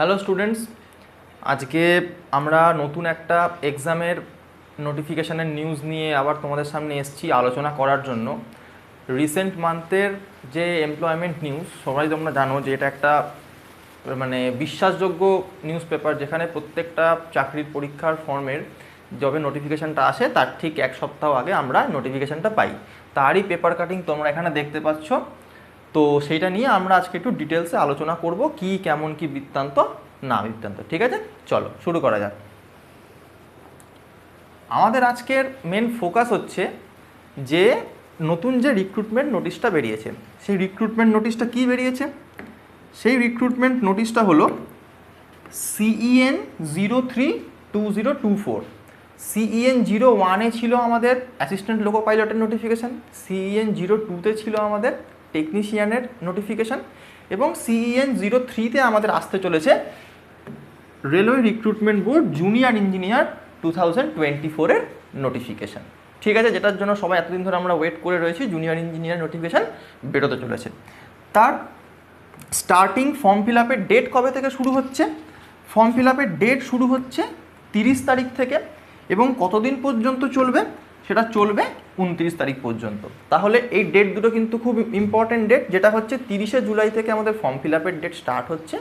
Hello students, আজকে আমরা নতুন একটা এক্সামের নোটিফিকেশানের নিউজ নিয়ে আবার তোমাদের সামনে এসেছি আলোচনা করার জন্য। রিসেন্ট মান্থের যে এমপ্লয়মেন্ট নিউজ, সবাই তোমরা জানো যে এটা একটা মানে বিশ্বাসযোগ্য নিউজ পেপার যেখানে প্রত্যেকটা চাকরির পরীক্ষার ফর্মের যবে নোটিফিকেশানটা আসে, তার ঠিক এক সপ্তাহ আগে আমরা নোটিফিকেশানটা পাই। তারই পেপার কাটিং তোমরা এখানে দেখতে পাচ্ছ। তো সেইটা নিয়ে আমরা আজকে একটু ডিটেলসে আলোচনা করব কি, কেমন, কি বৃত্তান্ত, না বৃত্তান্ত। ঠিক আছে? চলো, শুরু করা যাক। আমাদের আজকের মেন ফোকাস হচ্ছে যে নতুন যে রিক্রুটমেন্ট নোটিশটা বেরিয়েছে, সেই রিক্রুটমেন্ট নোটিশটা কি বেরিয়েছে? সেই রিক্রুটমেন্ট নোটিশটা হলো CEN zero three two zero two four CEN zero ওয়ানে ছিল আমাদের অ্যাসিস্ট্যান্ট লোকো পাইলটের নোটিফিকেশান সিইএন জিরো টুতে ছিল আমাদের টেকনিশিয়ানের নোটিফিকেশান এবং সিইএন জিরো থ্রিতে আমাদের আসতে চলেছে railway recruitment board junior engineer two thousand twenty ফোরের নোটিফিকেশান ঠিক আছে, যেটার জন্য সবাই এতদিন ধরে আমরা ওয়েট করে রয়েছি জুনিয়র ইঞ্জিনিয়ার নোটিফিকেশান বেরোতে চলেছে। তার স্টার্টিং ফর্ম ফিল আপের ডেট কবে থেকে শুরু হচ্ছে? ফর্ম ফিল আপের ডেট শুরু হচ্ছে তিরিশ তারিখ থেকে এবং কতদিন পর্যন্ত চলবে? সেটা চলবে উনত্রিশ তারিখ পর্যন্ত। তাহলে এই ডেট দুটো কিন্তু খুব ইম্পর্টেন্ট ডেট যেটা হচ্ছে তিরিশে জুলাই থেকে আমাদের ফর্ম ফিল আপের ডেট স্টার্ট হচ্ছে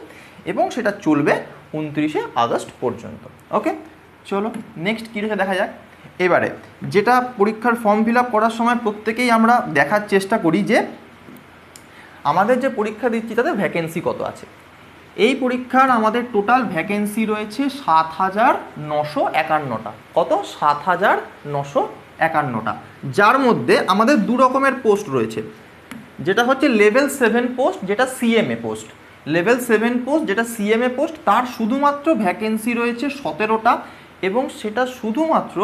এবং সেটা চলবে উনত্রিশে আগস্ট পর্যন্ত। ওকে চলো নেক্সট কী রয়েছে দেখা যাক। এবারে, যেটা পরীক্ষার ফর্ম ফিল করার সময় প্রত্যেকেই আমরা দেখার চেষ্টা করি যে আমাদের যে পরীক্ষা দিচ্ছি তাতে ভ্যাকেন্সি কত আছে। এই পরীক্ষার আমাদের টোটাল ভ্যাকেন্সি রয়েছে সাত হাজার নশো একান্নটা। কত? সাত হাজার নশো একান্নটা, যার মধ্যে আমাদের দু রকমের পোস্ট রয়েছে। যেটা হচ্ছে লেভেল সেভেন পোস্ট যেটা CMA post level seven post যেটা সিএমএ পোস্ট তার শুধুমাত্র ভ্যাকেন্সি রয়েছে সতেরোটা এবং সেটা শুধুমাত্র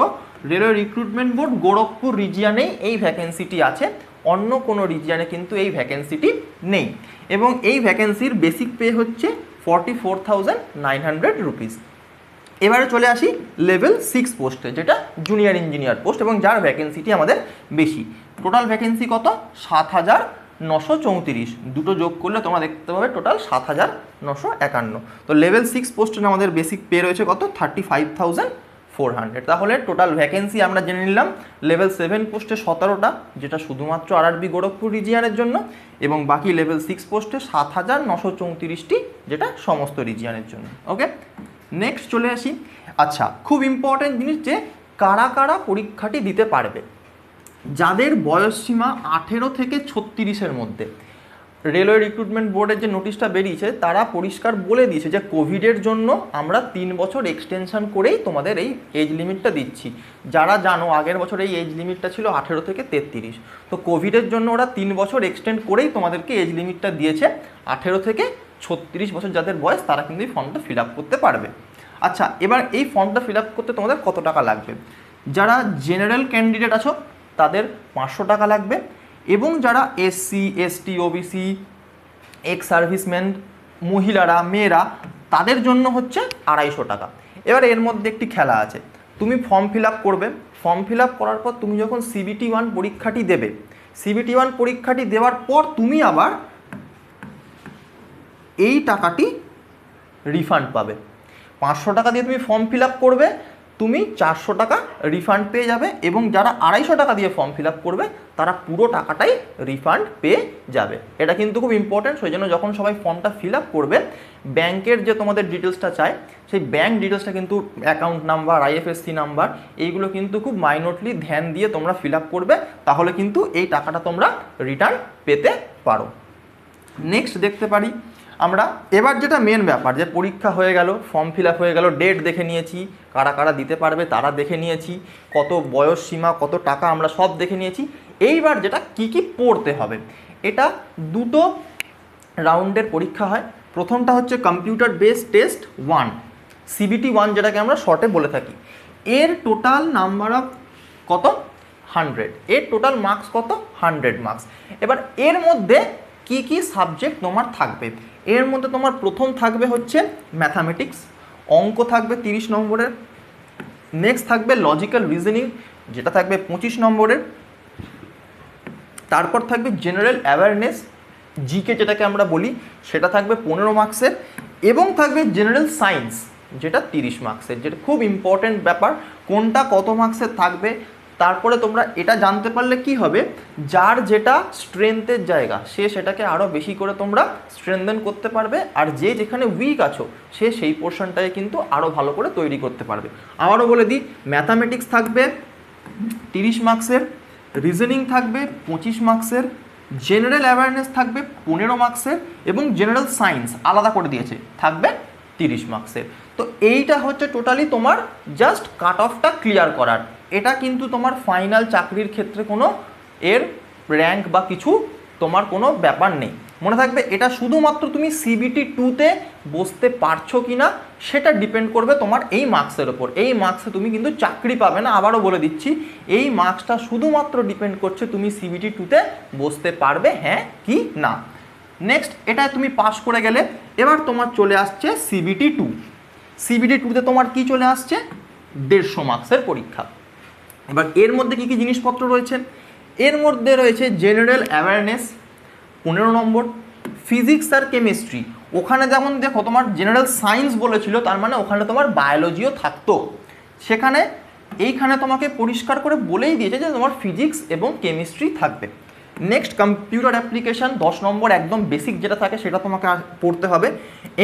রেলওয়ে রিক্রুটমেন্ট বোর্ড গোরখপুর রিজিয়ানেই এই ভ্যাকেন্সিটি আছে। অন্য কোনো রিজিয়ানে কিন্তু এই ভ্যাকেন্সিটি নেই। এবং এই ভ্যাকেন্সির বেসিক পে হচ্ছে forty four thousand nine hundred rupees এবারে চলে আসি লেভেল সিক্স পোস্টে যেটা জুনিয়র ইঞ্জিনিয়ার পোস্ট এবং যার ভ্যাকেন্সিটি আমাদের বেশি। টোটাল ভ্যাকেন্সি কত? সাত হাজার নশো চৌত্রিশ। দুটো যোগ করলে তোমরা দেখতে পাবে টোটাল সাত হাজার নশো একান্ন। তো লেভেল সিক্স পোস্টের আমাদের বেসিক পে রয়েছে কত? Thirty five thousand four hundred তাহলে টোটাল ভ্যাকেন্সি আমরা জেনে নিলাম লেভেল সেভেন পোস্টে সতেরোটা, যেটা শুধুমাত্র আরআরবি গোরখপুর রিজিয়ানের জন্য, এবং বাকি লেভেল সিক্স পোস্টে সাত হাজার নশো চৌত্রিশটি, যেটা সমস্ত রিজিয়ানের জন্য। ওকে নেক্সট চলে আসি। আচ্ছা খুব ইম্পর্ট্যান্ট জিনিস যে কারা কারা পরীক্ষাটি দিতে পারবে। যাদের বয়সসীমা আঠেরো থেকে ছত্রিশের মধ্যে। রেলওয়ে রিক্রুটমেন্ট বোর্ডের যে নোটিশটা বেরিয়েছে, তারা পরিষ্কার বলে দিয়েছে যে কোভিডের জন্য আমরা তিন বছর এক্সটেনশন করেই তোমাদের এই এজ লিমিটটা দিচ্ছি। যারা জানো, আগের বছর এই এজ লিমিটটা ছিল আঠেরো থেকে তেত্রিশ। তো কোভিডের জন্য ওরা তিন বছর এক্সটেন্ড করেই তোমাদেরকে এজ লিমিটটা দিয়েছে, আঠেরো থেকে ছত্রিশ বছর যাদের বয়স, তারা কিন্তু এই ফর্মটা ফিল আপ করতে পারবে। আচ্ছা এবার এই ফর্মটা ফিল আপ করতে তোমাদের কত টাকা লাগবে? যারা জেনারেল ক্যান্ডিডেট আছো, তাদের পাঁচশো টাকা লাগবে এবং যারা SC ST OBC ex serviceman মহিলারা, মেয়েরা, তাদের জন্য হচ্ছে আড়াইশো টাকা। এবার এর মধ্যে একটি খেলা আছে। তুমি ফর্ম ফিল আপ করবে। ফর্ম ফিল আপ করার পর তুমি যখন সিবিটি ওয়ান পরীক্ষাটি দেবে সিবিটি ওয়ান পরীক্ষাটি দেওয়ার পর তুমি আবার এই টাকাটি রিফান্ড পাবে। পাঁচশো টাকা দিয়ে তুমি ফর্ম ফিল করবে, তুমি চারশো টাকা রিফান্ড পেয়ে যাবে এবং যারা আড়াইশো টাকা দিয়ে ফর্ম ফিল করবে, তারা পুরো টাকাটাই রিফান্ড পেয়ে যাবে। এটা কিন্তু খুব ইম্পর্ট্যান্ট সেই জন্য যখন সবাই ফর্মটা ফিল করবে, ব্যাংকের যে তোমাদের ডিটেলসটা চায় সেই ব্যাংক ডিটেলসটা কিন্তু অ্যাকাউন্ট নাম্বার আইএফএসসি নাম্বার এইগুলো কিন্তু খুব মাইনটলি ধ্যান দিয়ে তোমরা ফিল করবে, তাহলে কিন্তু এই টাকাটা তোমরা রিটার্ন পেতে পারো। নেক্সট দেখতে পারি আমরা এবার যেটা মেন ব্যাপার, যে পরীক্ষা হয়ে গেল ফর্ম ফিল হয়ে গেল ডেট দেখে নিয়েছি, কারা কারা দিতে পারবে, তারা দেখে নিয়েছি, কত বয়স সীমা, কত টাকা আমরা সব দেখে নিয়েছি। এইবার যেটা কি কি পড়তে হবে, এটা দুটো রাউন্ডের পরীক্ষা হয়। প্রথমটা হচ্ছে computer base test one CBT one যেটাকে আমরা শর্টে বলে থাকি। এর টোটাল নাম্বার অফ কত? হান্ড্রেড এর টোটাল মার্কস কত? হান্ড্রেড মার্কস এবার এর মধ্যে কি কি সাবজেক্ট তোমার থাকবে? এর মধ্যে তোমার প্রথম থাকবে হচ্ছে ম্যাথামেটিক্স অঙ্ক থাকবে তিরিশ নম্বরের নেক্সট থাকবে লজিক্যাল রিজনিং যেটা থাকবে পঁচিশ নম্বরের, তারপর থাকবে জেনারেল অ্যাওয়ারনেস জিকে যেটাকে আমরা বলি, সেটা থাকবে পনেরো মার্কসের এবং থাকবে জেনারেল সায়েন্স যেটা তিরিশ মার্কসের যেটা খুব ইম্পর্ট্যান্ট ব্যাপার, কোনটা কত মার্কসের থাকবে তারপরে তোমরা এটা জানতে পারলে কি হবে? যার যেটা স্ট্রেংথের জায়গা, সে সেটাকে আরও বেশি করে তোমরা স্ট্রেংথেন করতে পারবে। আর যে যেখানে উইক আছো, সে সেই পোর্শনটাকে কিন্তু আরও ভালো করে তৈরি করতে পারবে। আবারও বলে দিই ম্যাথামেটিক্স থাকবে, তিরিশ মার্কসের রিজনিং থাকবে, পঁচিশ মার্কসের জেনারেল অ্যাওয়ারনেস থাকবে, পনেরো মার্কসের এবং জেনারেল সায়েন্স আলাদা করে দিয়েছে, থাকবে তিরিশ মার্কসের তো এইটা হচ্ছে টোটালি তোমার জাস্ট কাট অফটা ক্লিয়ার করার। এটা কিন্তু তোমার ফাইনাল চাকরির ক্ষেত্রে কোনো এর র্যাঙ্ক বা কিছু তোমার কোনো ব্যাপার নেই। মনে থাকবে এটা শুধুমাত্র তুমি সিবিটি টুতে বসতে পারছ কি না সেটা ডিপেন্ড করবে তোমার এই মার্কসের ওপর। এই মার্কসে তুমি কিন্তু চাকরি পাবে না, আবারও বলে দিচ্ছি, এই মার্কসটা শুধুমাত্র ডিপেন্ড করছে তুমি সিবিটি টুতে বসতে পারবে হ্যাঁ কি না। নেক্সট এটা তুমি পাস করে গেলে এবার তোমার চলে আসছে সিবিটি টু সিবিটি টুতে তোমার কি চলে আসছে? দেড়শো মার্কসের পরীক্ষা। এবার এর মধ্যে কী কী জিনিসপত্র রয়েছে? এর মধ্যে রয়েছে জেনারেল অ্যাওয়ারনেস পনেরো নম্বর ফিজিক্স আর কেমিস্ট্রি ওখানে যেমন দেখো তোমার জেনারেল সায়েন্স বলেছিল, তার মানে ওখানে তোমার বায়োলজিও থাকতো। সেখানে এইখানে তোমাকে পরিষ্কার করে বলেই দিয়েছে যে তোমার ফিজিক্স এবং কেমিস্ট্রি থাকবে। নেক্সট কম্পিউটার অ্যাপ্লিকেশন দশ নম্বর একদম বেসিক যেটা থাকে, সেটা তোমাকে পড়তে হবে।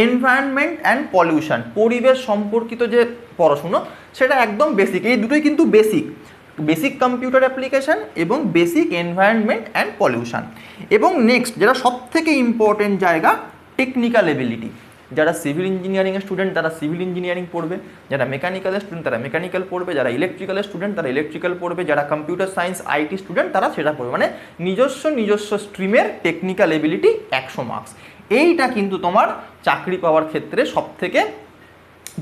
এনভায়রনমেন্ট অ্যান্ড পলিউশন পরিবেশ সম্পর্কিত যে পড়াশুনো, সেটা একদম বেসিক এই দুটোই কিন্তু বেসিক বেসিক কম্পিউটার অ্যাপ্লিকেশন এবং বেসিক এনভায়রনমেন্ট অ্যান্ড পলিউশন এবং নেক্সট যেটা সব থেকে ইম্পর্টেন্ট জায়গা টেকনিক্যাল এবিলিটি যারা সিভিল ইঞ্জিনিয়ারিংয়ের স্টুডেন্ট তারা সিভিল ইঞ্জিনিয়ারিং পড়বে, যারা মেকানিক্যালের স্টুডেন্ট তারা মেকানিক্যাল পড়বে, যারা ইলেকট্রিক্যালের স্টুডেন্ট তারা ইলেকট্রিক্যাল পড়বে, যারা কম্পিউটার সায়েন্স আইটি স্টুডেন্ট তারা সেটা পড়বে। মানে নিজস্ব নিজস্ব স্ট্রিমের টেকনিক্যাল এবিলিটি একশো মার্কস এইটা কিন্তু তোমার চাকরি পাওয়ার ক্ষেত্রে সব থেকে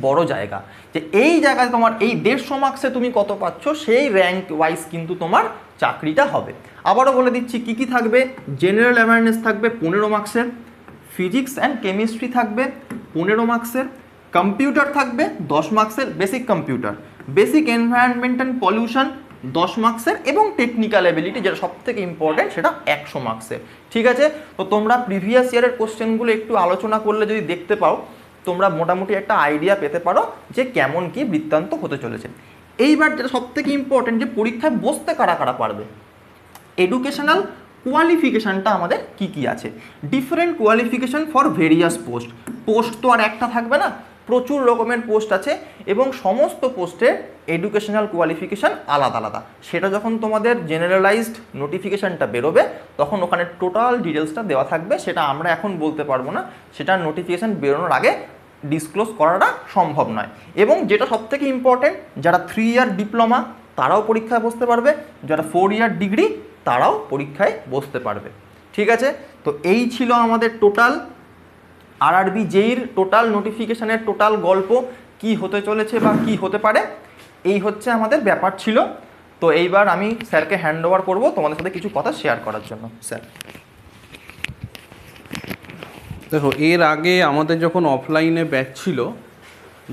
বড় জায়গা। যে এই জায়গায় তোমার এই দেড়শো মার্কসে তুমি কত পাচ্ছ, সেই র্যাঙ্ক ওয়াইজ কিন্তু তোমার চাকরিটা হবে। আবারও বলে দিচ্ছি, কি কি থাকবে? জেনারেল অ্যাওয়ারনেস থাকবে পনেরো মার্কসের ফিজিক্স অ্যান্ড কেমিস্ট্রি থাকবে, পনেরো মার্কসের। কম্পিউটার থাকবে, দশ মার্কসের basic computer. Basic environment and pollution দশ মার্কসের এবং টেকনিক্যাল এবিলিটি যেটা সব থেকে ইম্পর্টেন্ট সেটা একশো মার্কসের। ঠিক আছে? তো তোমরা প্রিভিয়াস ইয়ারের কোশ্চেনগুলো একটু আলোচনা করলে যদি দেখতে পাও, তোমরা মোটামুটি একটা আইডিয়া পেতে পারো যে কেমন কি বৃত্তান্ত হতে চলেছে। এইবার যেটা সব থেকে ইম্পর্টেন্ট যে পরীক্ষায় বসতে কারা কারা পারবে? এডুকেশনাল কোয়ালিফিকেশানটা আমাদের কি কি আছে? Different qualification for various post post তো আর একটা থাকবে না, প্রচুর রকমের পোস্ট আছে এবং সমস্ত পোস্টের এডুকেশনাল কোয়ালিফিকেশান আলাদা আলাদা। সেটা যখন তোমাদের জেনারেলাইজড নোটিফিকেশানটা বেরোবে, তখন ওখানে টোটাল ডিটেলসটা দেওয়া থাকবে, সেটা আমরা এখন বলতে পারব না। সেটা নোটিফিকেশান বেরোনোর আগে ডিসক্লোজ করাটা সম্ভব নয়। এবং যেটা সবথেকে ইম্পর্টেন্ট যারা থ্রি ইয়ার ডিপ্লোমা তারাও পরীক্ষায় বসতে পারবে, যারা ফোর ইয়ার ডিগ্রি তারাও পরীক্ষায় বসতে পারবে। ঠিক আছে? তো এই ছিল আমাদের টোটাল আরআরবি জেইর টোটাল নোটিফিকেশানের টোটাল গল্প, কি হতে চলেছে বা কি হতে পারে, এই হচ্ছে আমাদের ব্যাপার ছিল। তো এইবার আমি স্যারকে হ্যান্ড ওভার করব তোমাদের সাথে কিছু কথা শেয়ার করার জন্য। স্যার। দেখো, এর আগে আমাদের যখন অফলাইনে ব্যাচ ছিল,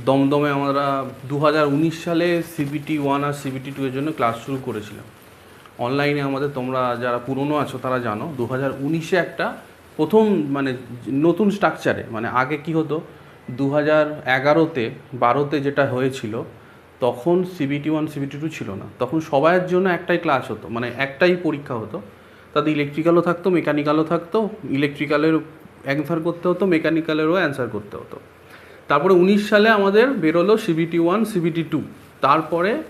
দমদমে আমরা দু হাজার উনিশ সালে সিবিটি ওয়ান আর সিবিটি টু এর জন্য ক্লাস শুরু করেছিলাম। অনলাইনে আমাদের তোমরা যারা পুরনো আছো তারা জানো দু হাজার উনিশে একটা প্রথম মানে নতুন স্ট্রাকচারে মানে আগে কি হতো দু হাজার এগারোতে, বারোতে যেটা হয়েছিল, তখন সিবিটি ওয়ান সিবিটি টু ছিল না। তখন সবাইয়ের জন্য একটাই ক্লাস হতো মানে একটাই পরীক্ষা হতো। তাতে ইলেকট্রিক্যালও থাকতো মেকানিক্যালও থাকতো ইলেকট্রিক্যালের অ্যান্সার করতে হতো মেকানিক্যালেরও অ্যান্সার করতে হতো। তারপরে উনিশ সালে আমাদের বেরোলো সিবিটি ওয়ান সিবিটি টু তারপরে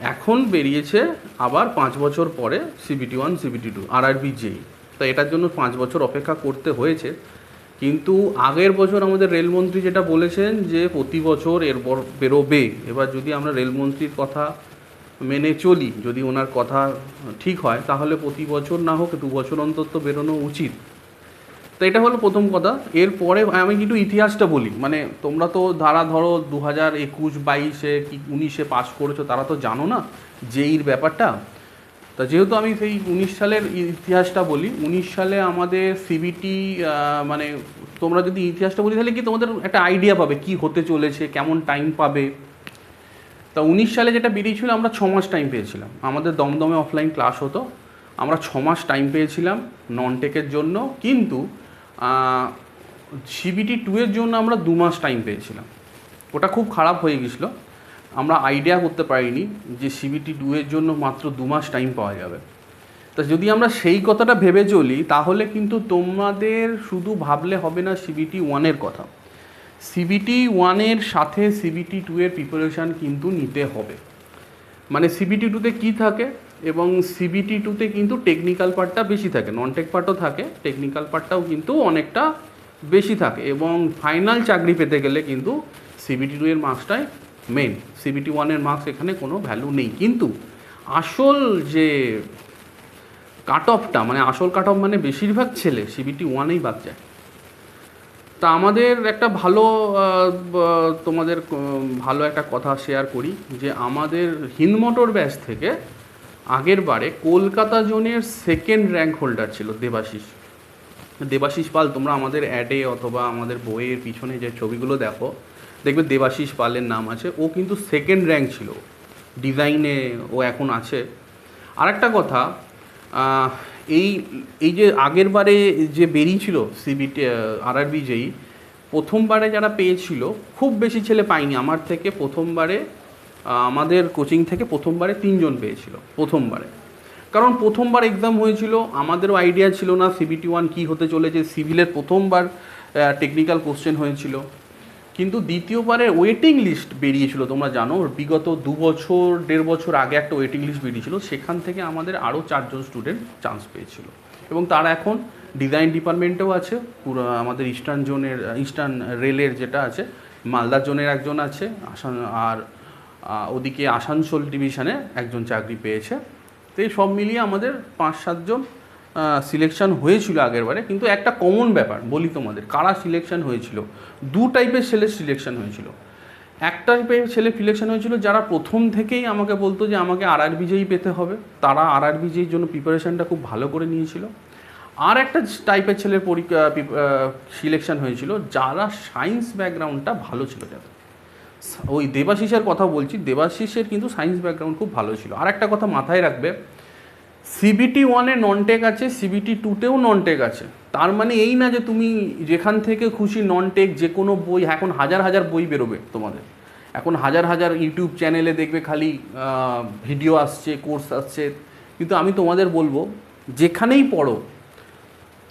এখন বেরিয়েছে আবার পাঁচ বছর পরে CBT one CBT two RRB JE তো এটার জন্য পাঁচ বছর অপেক্ষা করতে হয়েছে। কিন্তু আগের বছর আমাদের রেলমন্ত্রী যেটা বলেছেন যে প্রতি বছর এরপর বেরোবে, এবার যদি আমরা রেলমন্ত্রীর কথা মেনে চলি, যদি ওনার কথা ঠিক হয়, তাহলে প্রতি বছর না হোক দু বছর অন্তত বেরোনো উচিত। তো এটা হলো প্রথম কথা। এরপরে আমি কিন্তু ইতিহাসটা বলি। মানে তোমরা তো ধারা ধরো দু হাজার একুশ বাইশে কি উনিশে পাস করেছ, তারা তো জানো না জেইর ব্যাপারটা। তা যেহেতু আমি সেই উনিশ সালের ইতিহাসটা বলি, উনিশ সালে আমাদের সিবিটি মানে তোমরা যদি ইতিহাসটা বলি, তাহলে কি তোমাদের একটা আইডিয়া পাবে কি হতে চলেছে, কেমন টাইম পাবে। তা উনিশ সালে যেটা বেরিয়েছিল আমরা ছ মাস টাইম পেয়েছিলাম। আমাদের দমদমে অফলাইন ক্লাস হতো। আমরা ছ মাস টাইম পেয়েছিলাম নন টেকের জন্য। কিন্তু সিবিটি টু এর জন্য আমরা দু মাস টাইম পেয়েছিলাম। ওটা খুব খারাপ হয়ে গেছিল। আমরা আইডিয়া করতে পারিনি যে সিবিটি টু এর জন্য মাত্র দু মাস টাইম পাওয়া যাবে। তা যদি আমরা সেই কথাটা ভেবে চলি, তাহলে কিন্তু তোমাদের শুধু ভাবলে হবে না সিবিটি ওয়ানের কথা। সিবিটি ওয়ানের সাথে সিবিটি টু এর প্রিপারেশান কিন্তু নিতে হবে। মানে সিবিটি টুতে কী থাকে? এবং সিবিটি টুতে কিন্তু টেকনিক্যাল পার্টটা বেশি থাকে নন টেক পার্টও থাকে টেকনিক্যাল পার্টটাও কিন্তু অনেকটা বেশি থাকে এবং ফাইনাল চাকরি পেতে গেলে কিন্তু সিবিটি টু এর মার্কসটাই মেন সিবিটি ওয়ানের মার্কস এখানে কোনো ভ্যালু নেই। কিন্তু আসল যে কাট অফটা মানে আসল কাট অফ মানে বেশিরভাগ ছেলে সিবিটি ওয়ানেই বাদ যায়। তা আমাদের একটা ভালো তোমাদের ভালো একটা কথা শেয়ার করি যে আমাদের হিন্দ মোটর ব্যাচ থেকে আগের বারে কলকাতা জোনের সেকেন্ড র্যাঙ্ক হোল্ডার ছিল, দেবাশিস। দেবাশিস পাল, তোমরা আমাদের অ্যাডে অথবা আমাদের বইয়ের পিছনে যে ছবিগুলো দেখো, দেখবে দেবাশিস পালের নাম আছে, ও কিন্তু সেকেন্ড র্যাঙ্ক ছিল। ডিজাইনে ও এখন আছে। আরেকটা কথা এই এই যে আগের বারে যে বেরিয়েছিল সিবিটি আরআরবি যেই প্রথমবারে যারা পেয়েছিল, খুব বেশি ছেলে পায়নি। আমার থেকে প্রথমবারে আমাদের কোচিং থেকে প্রথমবারে তিনজন পেয়েছিল, প্রথমবারে। কারণ প্রথমবার এক্সাম হয়েছিল, আমাদেরও আইডিয়া ছিল না সিবিটি ওয়ান কী হতে চলেছে সিভিলের প্রথমবার টেকনিক্যাল কোশ্চেন হয়েছিল। কিন্তু দ্বিতীয়বারে ওয়েটিং লিস্ট বেরিয়েছিল, তোমরা জানো, বিগত দু বছর, দেড় বছর আগে একটা ওয়েটিং লিস্ট বেরিয়েছিল, সেখান থেকে আমাদের আরও চারজন স্টুডেন্ট চান্স পেয়েছিল। এবং তারা এখন ডিজাইন ডিপার্টমেন্টেও আছে, পুরো আমাদের ইস্টার্ন জোনের ইস্টার্ন রেলের যেটা আছে মালদা জোনের একজন আছে, আসান, আর ওদিকে আসানসোল ডিভিশনে একজন চাকরি পেয়েছে। তো এই সব মিলিয়ে আমাদের পাঁচ সাতজন সিলেকশন হয়েছিল আগের বারে। কিন্তু একটা কমন ব্যাপার, বলি তোমাদের, কারা সিলেকশন হয়েছিল? দু টাইপের ছেলে সিলেকশন হয়েছিল। এক টাইপের ছেলে সিলেকশন হয়েছিল যারা প্রথম থেকেই আমাকে বলতো যে আমাকে আর আর বিজয়ী পেতে হবে। তারা আর আর বিজয়ীর জন্য প্রিপারেশনটা খুব ভালো করে নিয়েছিল। আর একটা টাইপের ছেলের পরীক্ষা সিলেকশন হয়েছিল যারা সায়েন্স ব্যাকগ্রাউন্ডটা ভালো ছিল যাদের। ওই দেবাশিসের কথা বলছি, দেবাশিসের কিন্তু সায়েন্স ব্যাকগ্রাউন্ড খুব ভালো ছিল। আর একটা কথা মাথায় রাখবে সিবিটি ওয়ানে নন টেক আছে সিবিটি টুতেও নন টেক আছে। তার মানে এই না যে তুমি যেখান থেকে খুশি নন টেক যে কোনো বই, এখন হাজার হাজার বই বেরোবে তোমাদের। এখন হাজার হাজার ইউটিউব চ্যানেলে দেখবে খালি ভিডিও আসছে, কোর্স আসছে। কিন্তু আমি তোমাদের বলব, যেখানেই পড়ো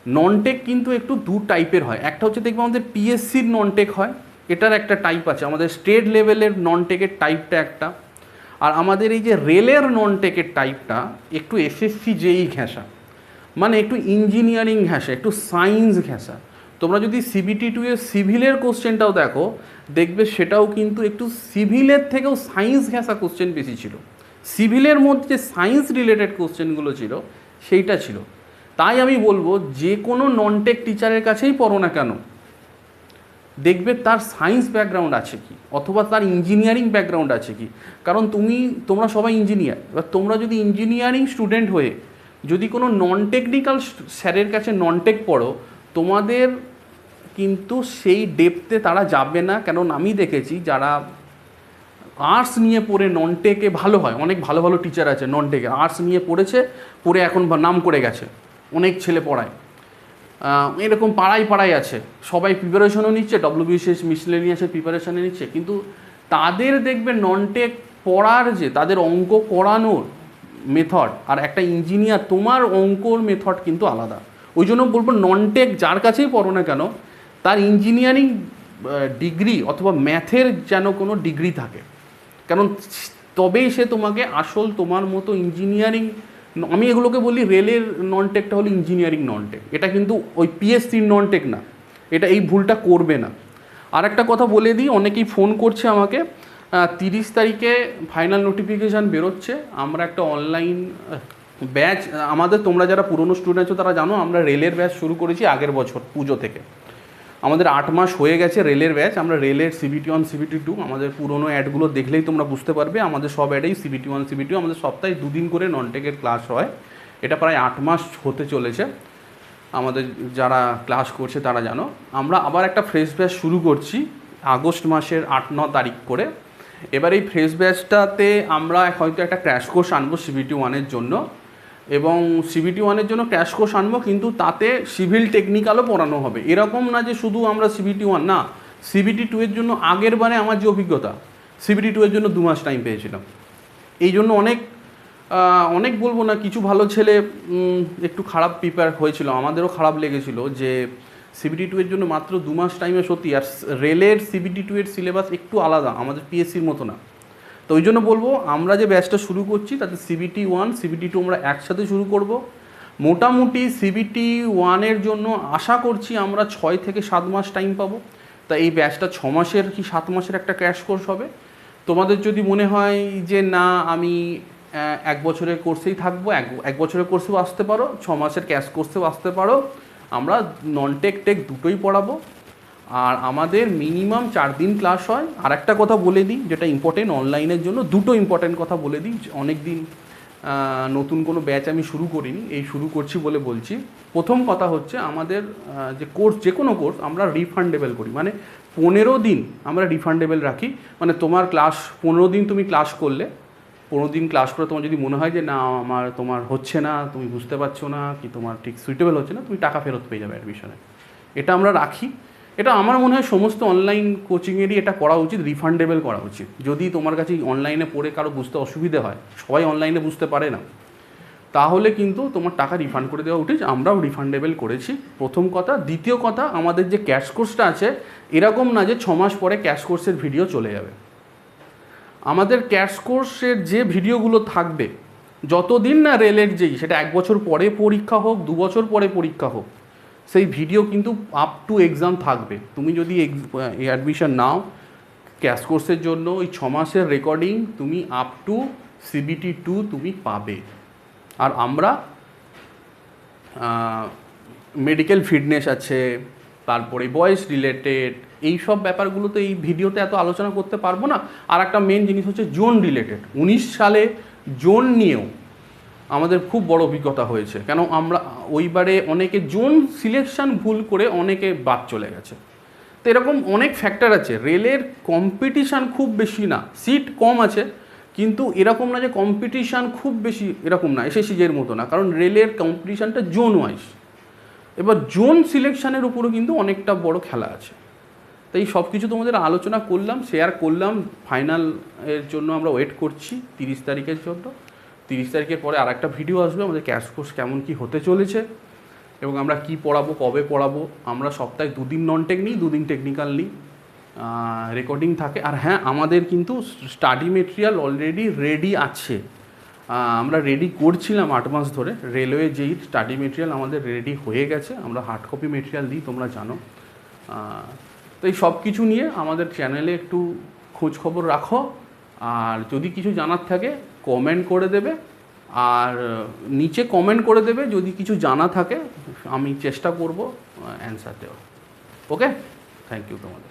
নন টেক কিন্তু একটু দু টাইপের হয়। একটা হচ্ছে দেখবে আমাদের পিএসসির নন টেক হয়। এটার একটা টাইপ আছে। আমাদের স্টেট লেভেলের নন টেকের টাইপটা একটা। আর আমাদের এই যে রেলের নন টেকের টাইপটা একটু এসএসসি যেই ঘেঁষা। মানে একটু ইঞ্জিনিয়ারিং ঘেঁষা, একটু সায়েন্স ঘেঁষা। তোমরা যদি সিবিটি টু এর সিভিলের কোশ্চেনটাও দেখো, দেখবে সেটাও কিন্তু একটু সিভিলের থেকেও সায়েন্স ঘেঁষা কোশ্চেন বেশি ছিল। সিভিলের মধ্যে সায়েন্স রিলেটেড কোশ্চেনগুলো ছিল, সেইটা ছিল। তাই আমি বলব, যে কোনো নন টেক টিচারের কাছেই পড়ো না কেন। দেখবে তার সায়েন্স ব্যাকগ্রাউন্ড আছে কি? অথবা তার ইঞ্জিনিয়ারিং ব্যাকগ্রাউন্ড আছে কি? কারণ তুমি, তোমরা সবাই ইঞ্জিনিয়ার এবার তোমরা যদি ইঞ্জিনিয়ারিং স্টুডেন্ট হয়ে যদি কোনো নন টেকনিক্যাল স্যারের কাছে নন টেক পড়ো, তোমাদের কিন্তু সেই ডেপতে তারা যাবে না। কারণ আমি দেখেছি যারা আর্টস নিয়ে পড়ে নন টেকে ভালো হয়। অনেক ভালো ভালো টিচার আছে নন টেকে আর্টস নিয়ে পড়েছে, পড়ে এখন নাম করে গেছে। অনেক ছেলে পড়ায়। এরকম পাড়ায় পাড়ায় আছে। সবাই প্রিপারেশনও নিচ্ছে ডব্লিউবিসিএস মিসলেনিয়াসের প্রিপারেশনে নিচ্ছে। কিন্তু তাদের দেখবে নন টেক পড়ার যে, তাদের অঙ্ক করানোর মেথড আর একটা ইঞ্জিনিয়ার তোমার অঙ্কর মেথড কিন্তু আলাদা। ওই জন্য বলব নন টেক যার কাছেই পড়ো না কেন, তার ইঞ্জিনিয়ারিং ডিগ্রি অথবা ম্যাথের যেন কোনো ডিগ্রি থাকে। কারণ তবেই সে তোমাকে আসল তোমার মতো ইঞ্জিনিয়ারিং আমি এগুলোকে বলি রেলের নন টেকটা হলো ইঞ্জিনিয়ারিং নন টেক এটা কিন্তু ওই পিএসসির নন টেক না। এটা এই ভুলটা করবে না। আর একটা কথা বলে দিই, অনেকেই ফোন করছে আমাকে তিরিশ তারিখে ফাইনাল নোটিফিকেশান বেরোচ্ছে। আমরা একটা অনলাইন ব্যাচ আমাদের তোমরা যারা পুরনো স্টুডেন্ট আছো তারা জানো, আমরা রেলের ব্যাচ শুরু করেছি আগের বছর, পুজো থেকে। আমাদের আট মাস হয়ে গেছে রেলের ব্যাচ আমরা রেলের সিবিটি ওয়ান সিবিটি টু আমাদের পুরোনো অ্যাডগুলো দেখলেই তোমরা বুঝতে পারবে, আমাদের সব অ্যাডেই সিবিটি ওয়ান সিবিটি আমাদের সপ্তাহে দুদিন করে ননটেকের ক্লাস হয়। এটা প্রায় আট মাস হতে চলেছে। আমাদের যারা ক্লাস করছে তারা জানো। আমরা আবার একটা ফ্রেশ ব্যাচ শুরু করছি আগস্ট মাসের আট, ন তারিখ করে। এবার এই ফ্রেশ ব্যাচটাতে আমরা হয়তো একটা ক্র্যাশ কোর্স আনব সিবিটি ওয়ানের জন্য। এবং সিবিটি ওয়ানের জন্য ক্র্যাশ কোর্স আনব, কিন্তু তাতে সিভিল টেকনিক্যালও পড়ানো হবে। এরকম না যে শুধু আমরা সিবিটি ওয়ান, না সিবিটি টু এর জন্য আগের বারে আমার যে অভিজ্ঞতা সিবিটি টু এর জন্য দু মাস টাইম পেয়েছিলাম। এই জন্য অনেক অনেক বলব না, কিছু ভালো ছেলে একটু খারাপ প্রিপেয়ার হয়েছিল, আমাদেরও খারাপ লেগেছিল যে সিবিটি টু এর জন্য মাত্র দু মাস টাইমে সত্যি, আর রেলের সিবিটি টু এর সিলেবাস একটু আলাদা, আমাদের পিএসসির মতো না। তো ওই জন্য বলব, আমরা যে ব্যাচটা শুরু করছি, তাতে সিবিটি ওয়ান সিবিটি টু আমরা একসাথে শুরু করব। মোটামুটি সিবিটি ওয়ানের জন্য আশা করছি আমরা ছয় থেকে সাত মাস টাইম পাবো। তা এই ব্যাচটা ছ মাসের কি সাত মাসের একটা ক্র্যাশ কোর্স হবে? তোমাদের যদি মনে হয় যে না, আমি এক বছরের কোর্সেই থাকব, এক এক বছরের কোর্সেও আসতে পারো, ছ মাসের ক্যাশ কোর্সেও আসতে পারো, আমরা নন টেক টেক দুটোই পড়াবো। আর আমাদের মিনিমাম চার দিন ক্লাস হয়। আর একটা কথা বলে দিই, যেটা ইম্পর্টেন্ট অনলাইনের জন্য, দুটো ইম্পর্টেন্ট কথা বলে দিই। অনেক দিন নতুন কোনো ব্যাচ আমি শুরু করিনি, এই শুরু করছি বলে বলছি। প্রথম কথা হচ্ছে আমাদের যে কোর্স যে কোনো কোর্স আমরা রিফান্ডেবল করি। মানে পনেরো দিন আমরা রিফান্ডেবল রাখি। মানে তোমার ক্লাস পনেরো দিন তুমি ক্লাস করলে, পনেরো দিন ক্লাস করে তোমার যদি মনে হয় যে, না, আমার, তোমার হচ্ছে না, তুমি বুঝতে পারছ না, কি তোমার ঠিক সুইটেবল হচ্ছে না, তুমি টাকা ফেরত পেয়ে যাবে অ্যাডমিশনে এটা আমরা রাখি। এটা আমার মনে হয় সমস্ত অনলাইন কোচিংয়েরই এটা করা উচিত রিফান্ডেবল করা উচিত। যদি তোমার কাছে অনলাইনে পড়ে কারও বুঝতে অসুবিধে হয়, সবাই অনলাইনে বুঝতে পারে না, তাহলে কিন্তু তোমার টাকা রিফান্ড করে দেওয়া উচিত। আমরাও রিফান্ডেবল করেছি। প্রথম কথা। দ্বিতীয় কথা, আমাদের যে ক্যাশ কোর্সটা আছে, এরকম না যে ছ মাস পরে ক্যাশ কোর্সের ভিডিও চলে যাবে। আমাদের ক্যাশ কোর্সের যে ভিডিওগুলো থাকবে, যতদিন না রেলের যেই, সেটা এক বছর পরে পরীক্ষা হোক, দু বছর পরে পরীক্ষা হোক সেই ভিডিও কিন্তু আপ টু এক্সাম থাকবে। তুমি যদি অ্যাডমিশন নাও ক্যাশ কোর্সের জন্য ওই ছ মাসের রেকর্ডিং তুমি আপ টু সিবিটি টু তুমি পাবে। আর আমরা মেডিকেল ফিটনেস আছে, তারপরে বয়েস রিলেটেড এই সব ব্যাপারগুলো তো এই ভিডিওতে এত আলোচনা করতে পারব না। আর একটা মেন জিনিস হচ্ছে জোন রিলেটেড উনিশ সালে জোন নিয়েও আমাদের খুব বড় অভিজ্ঞতা হয়েছে। কেন আমরা ওইবারে অনেকে জোন সিলেকশন ভুল করে অনেকে বাদ চলে গেছে। তো এরকম অনেক ফ্যাক্টর আছে। রেলের কম্পিটিশান খুব বেশি না। সিট কম আছে। কিন্তু এরকম না যে কম্পিটিশান খুব বেশি এরকম না, এসে এসএসসিজের মতো না। কারণ রেলের কম্পিটিশানটা জোন ওয়াইজ এবার জোন সিলেকশনের উপরও কিন্তু অনেকটা বড় খেলা আছে। তাই সব কিছু তোমাদের আলোচনা করলাম শেয়ার করলাম। ফাইনাল এর জন্য আমরা ওয়েট করছি, তিরিশ তারিখের জন্য। তিরিশ তারিখের পরে আর একটা ভিডিও আসবে, আমাদের ক্যাশ কোর্স কেমন কি হতে চলেছে এবং আমরা কি পড়াবো, কবে পড়াবো, আমরা সপ্তাহে দুদিন নন টেক নিই দুদিন টেকনিক্যাল নিই রেকর্ডিং থাকে। আর হ্যাঁ আমাদের কিন্তু স্টাডি মেটেরিয়াল অলরেডি রেডি আছে। আমরা রেডি করছিলাম আট মাস ধরে। রেলওয়ে যেই স্টাডি মেটেরিয়াল আমাদের রেডি হয়ে গেছে, আমরা হার্ড কপি মেটেরিয়াল দিই, তোমরা জানো। তো এই সব কিছু নিয়ে আমাদের চ্যানেলে একটু খোঁজ খবর রাখো। আর যদি কিছু জানার থাকে কমেন্ট করে দেবে, আর নিচে কমেন্ট করে দেবে, যদি কিছু জানা থাকে, আমি চেষ্টা করব অ্যান্সার দেওয়ার। ওকে থ্যাংক ইউ তোমাদের